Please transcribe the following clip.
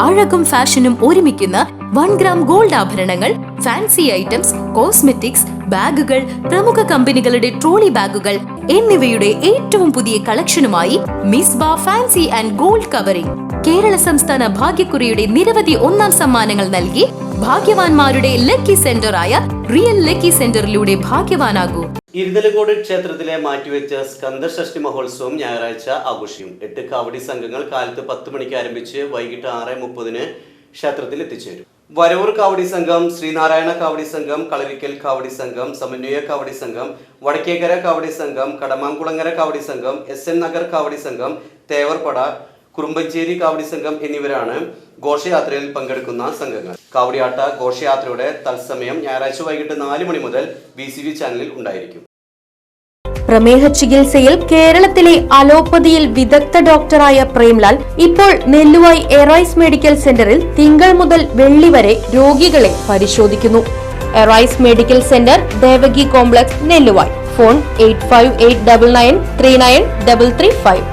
അഴകും ഫാഷനും ഒരുമിക്കുന്ന one gram gold ആഭരണങ്ങൾ ഫാൻസി ഐറ്റംസ് കോസ്മെറ്റിക്സ് ബാഗുകൾ പ്രമുഖ കമ്പനികളുടെ ട്രോളി ബാഗുകൾ എന്നിവയുടെ ഏറ്റവും പുതിയ കളക്ഷനുമായി മിസ് ബാ fancy and gold covering. Kerala സംസ്ഥാന ഭാഗ്യക്കുറിയുടെ നിരവധി ഒന്നാം സമ്മാനങ്ങൾ നൽകി ഭാഗ്യവാന്മാരുടെ ലക്കി സെന്റർ ആയ റിയൽ ലക്കി സെന്ററിലൂടെ ഭാഗ്യവാനാകൂ. ഇരുതലകോട് ക്ഷേത്രത്തിലെ മാറ്റിവെച്ച സ്കന്ദഷഷ്ടി മഹോത്സവം ഞായറാഴ്ച ആഘോഷിക്കും. എട്ട് കാവടി സംഘങ്ങൾ കാലത്ത് പത്ത് മണിക്ക് ആരംഭിച്ച് വൈകിട്ട് ആറ് മുപ്പതിന് ക്ഷേത്രത്തിൽ എത്തിച്ചേരും. വരവൂർ കാവടി സംഘം ശ്രീനാരായണ കാവടി സംഘം കളരിക്കൽ കാവടി സംഘം സമന്വയ കാവടി സംഘം വടക്കേക്കര കാവടി സംഘം കടമാങ്കുളങ്ങര കാവടി സംഘം എസ് എൻ നഗർ കാവടി സംഘം തേവർപ്പട കുറുമ്പഞ്ചേരി കാവടി സംഘം എന്നിവരാണ് ഘോഷയാത്രയിൽ പങ്കെടുക്കുന്ന സംഘങ്ങൾ. കാവടിയാട്ട ഘോഷയാത്രയുടെ തത്സമയം ഞായറാഴ്ച വൈകിട്ട് നാല് മണി മുതൽ ബി സി ചാനലിൽ ഉണ്ടായിരിക്കും. പ്രമേഹ ചികിത്സയിൽ കേരളത്തിലെ അലോപ്പതിയിൽ വിദഗ്ധ ഡോക്ടറായ പ്രേംലാൽ ഇപ്പോൾ നെല്ലുവായി എറൈസ് മെഡിക്കൽ സെന്ററിൽ തിങ്കൾ മുതൽ വെള്ളി വരെ രോഗികളെ പരിശോധിക്കുന്നു. Arise medical centre Devaki complex Nelluvai. Phone eight five eight double nine three nine double three five.